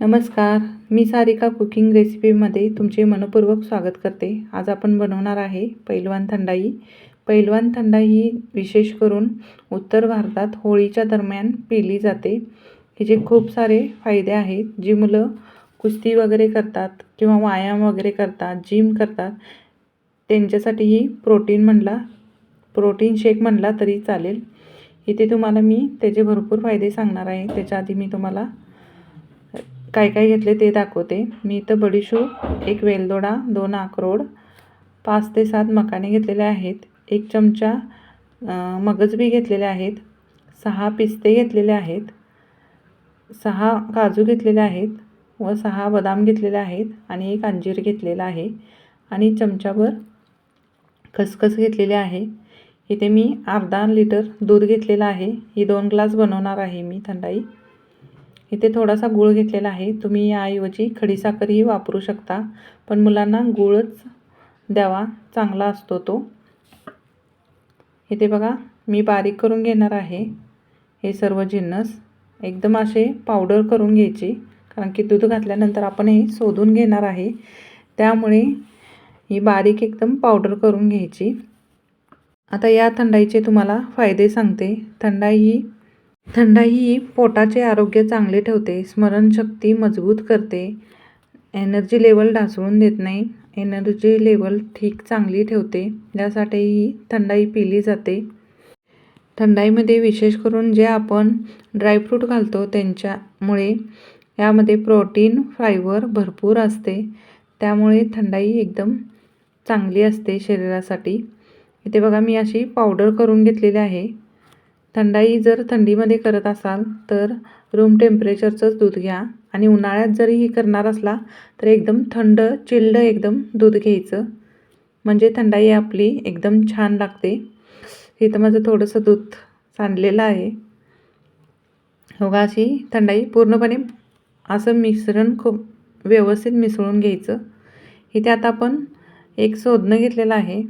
नमस्कार मी सारिका कुकिंग रेसिपीमध्ये तुमचे मनपूर्वक स्वागत करते. आज आपण बनवणार आहे पैलवान थंडाई. पैलवान थंडाई ही विशेष करून उत्तर भारतात होळीच्या दरम्यान पिली जाते हिचे खूप सारे फायदे आहेत. जी मुलं कुस्ती वगैरे करतात किंवा व्यायाम वगैरे करतात जिम करतात त्यांच्यासाठी ही प्रोटीन म्हणला प्रोटीन शेक म्हणला तरी चालेल. इथे तुम्हाला मी त्याचे भरपूर फायदे सांगणार आहे. त्याच्या आधी मी तुम्हाला काय काय घेतले ते दाखवते. मी इथं बडीशोप एक वेलदोडा दोन अक्रोड पाच ते सात मकाने घेतलेले आहेत. एक चमचा मगजबी घेतलेले आहेत. सहा पिस्ते घेतलेले आहेत. सहा काजू घेतलेले आहेत व सहा बदाम घेतलेले आहेत आणि एक अंजीर घेतलेला आहे आणि चमचाभर खसखस घेतलेले आहे. इथे मी अर्धा लिटर दूध घेतलेलं आहे. ही दोन ग्लास बनवणार आहे मी थंडाई. इथे थोडासा गूळ घेतलेला आहे. तुम्ही याऐवजी खडीसाखरही वापरू शकता पण मुलांना गूळच द्यावा चांगला असतो तो. इथे बघा मी बारीक करून घेणार आहे हे सर्व जिन्नस. एकदम असे पावडर करून घ्यायची कारण की दूध घातल्यानंतर आपण हे शोधून घेणार आहे. त्यामुळे ही बारीक एकदम पावडर करून घ्यायची. आता या थंडाईचे तुम्हाला फायदे सांगते. थंडाई ही थंडाई ही पोटाचे आरोग्य चांगले ठेवते स्मरणशक्ती मजबूत करते. एनर्जी लेवल ढासळून देत नाही एनर्जी लेवल ठीक चांगली ठेवते यासाठी ही थंडाई पिली जाते. थंडाईमध्ये विशेष करून जे आपण ड्रायफ्रूट घालतो त्यांच्यामुळे यामध्ये प्रोटीन फायबर भरपूर असते. त्यामुळे थंडाई एकदम चांगली असते शरीरासाठी. इथे बघा मी अशी पावडर करून घेतलेली आहे. थंडाई जर थंडीमध्ये करत असाल तर रूम टेम्परेचरचंच दूध घ्या. आणि उन्हाळ्यात जरी ही करणार असला तर एकदम थंड चिल्ड एकदम दूध घ्यायचं. म्हणजे थंडाई आपली एकदम छान लागते. इथं माझं थोडंसं दूध सांडलेलं आहे. हो का? अशी थंडाई पूर्णपणे असं मिश्रण खूप व्यवस्थित मिसळून घ्यायचं. इथे आता आपण एक शोधणं घेतलेलं आहे.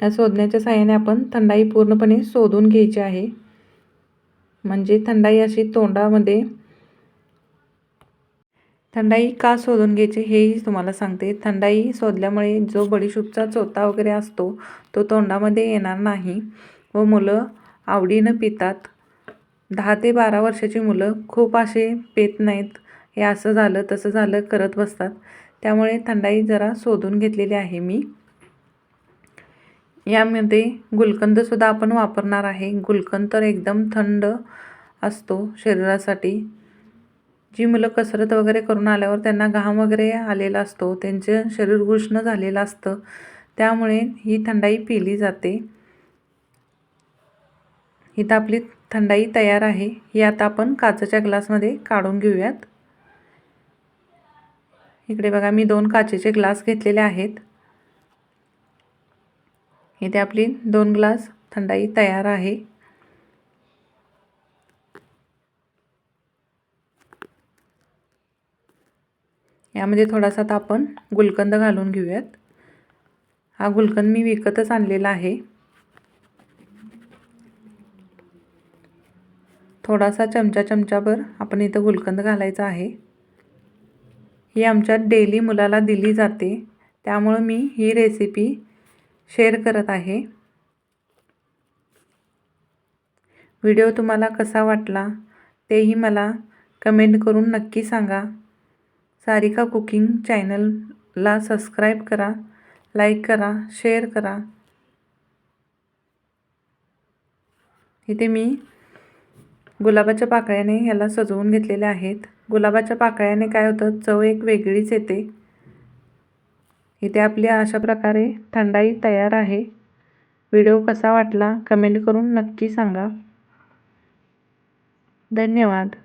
या शोधण्याच्या साहाय्याने आपण थंडाई पूर्णपणे शोधून घ्यायची आहे. म्हणजे थंडाई अशी तोंडामध्ये थंडाई का शोधून घ्यायची हेही तुम्हाला सांगते. थंडाई शोधल्यामुळे जो बडीशूपचा चोथा वगैरे असतो तो तोंडामध्ये येणार नाही व मुलं आवडीनं पितात. दहा ते बारा वर्षाची मुलं खूप असे पेत नाहीत. हे असं झालं तसं झालं करत बसतात. त्यामुळे थंडाई जरा शोधून घेतलेली आहे मी. यामध्ये गुलकंदसुद्धा आपण वापरणार आहे. गुलकंद तर एकदम थंड असतो शरीरासाठी. जी मुलं कसरत वगैरे करून आल्यावर त्यांना घाम वगैरे आलेला असतो त्यांचं शरीर उष्ण झालेलं असतं त्यामुळे ही थंडाई पिली जाते. इथं आपली थंडाई तयार आहे. ही आता आपण काचेच्या ग्लासमध्ये काढून घेऊयात. इकडे बघा मी दोन काचेचे ग्लास घेतलेले आहेत. इथे आपली दोन ग्लास थंडाई तयार आहे. यामध्ये थोडासा आता आपण गुलकंद घालून घेऊयात. हा गुलकंद मी विकतच आणलेला आहे. थोडासा चमचा चमचाभर आपण इथं गुलकंद घालायचा आहे. ही आमच्यात डेली मुलाला दिली जाते. त्यामुळं मी ही रेसिपी शेअर करत आहे. व्हिडिओ तुम्हाला कसा वाटला तेही मला कमेंट करून नक्की सांगा. सारिका कुकिंग चॅनलला सबस्क्राईब करा लाईक करा शेअर करा. इथे मी गुलाबाच्या पाकळ्याने याला सजवून घेतलेले आहेत. गुलाबाच्या पाकळ्याने काय होतं? चव एक वेगळीच येते. इथे आपली अशा प्रकारे थंडाई तयार आहे. व्हिडिओ कसा वाटला कमेंट करून नक्की सांगा. धन्यवाद.